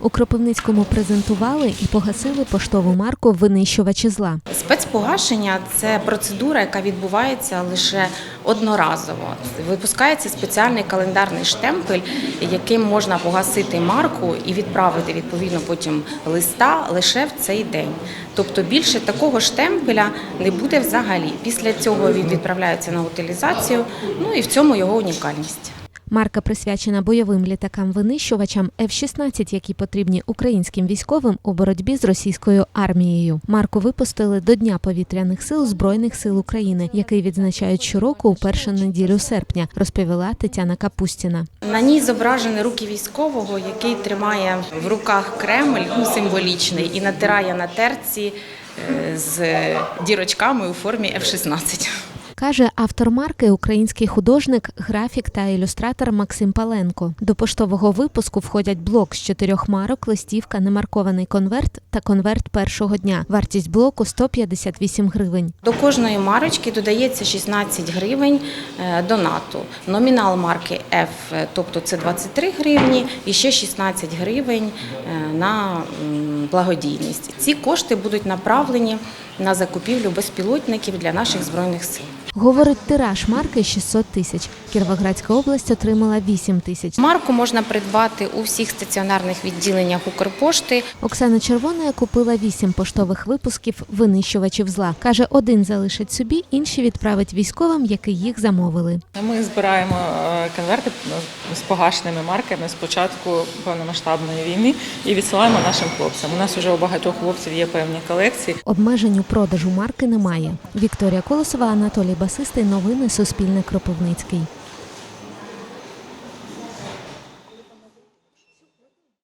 У Кропивницькому презентували і погасили поштову марку винищувачі зла. Спецпогашення це процедура, яка відбувається лише одноразово. Випускається спеціальний календарний штемпель, яким можна погасити марку і відправити відповідно потім листа лише в цей день. Тобто більше такого штемпеля не буде взагалі. Після цього він відправляється на утилізацію. Ну і в цьому його унікальність. Марка присвячена бойовим літакам-винищувачам F-16, які потрібні українським військовим у боротьбі з російською армією. Марку випустили до Дня повітряних сил Збройних сил України, який відзначають щороку у першу неділю серпня, розповіла Тетяна Капустіна. На ній зображені руки військового, який тримає в руках Кремль, ну символічний, і натирає на терці е, з дірочками у формі F-16. Каже автор марки український художник, графік та ілюстратор Максим Паленко. До поштового випуску входять блок з чотирьох марок, листівка, немаркований конверт та конверт першого дня. Вартість блоку 158 гривень. До кожної марочки додається 16 гривень е, донату. Номінал марки F, тобто це 23 гривні, і ще 16 гривень е, на благодійність. Ці кошти будуть направлені на закупівлю безпілотників для наших збройних сил. Говорить, тираж марки 600 тисяч. Кіровоградська область отримала 8 тисяч. Марку можна придбати у всіх стаціонарних відділеннях Укрпошти. Оксана Червона купила 8 поштових випусків винищувачів зла. Каже, один залишить собі, інші відправить військовим, які їх замовили. Ми збираємо конверти з погашеними марками з початку повномасштабної війни і відсилаємо нашим хлопцям. У нас вже у багатьох хлопців є певні колекції. Обмежень у продажу марки немає. Вікторія Колосова, Анатолій Басистий. Новини Суспільне Кропивницький.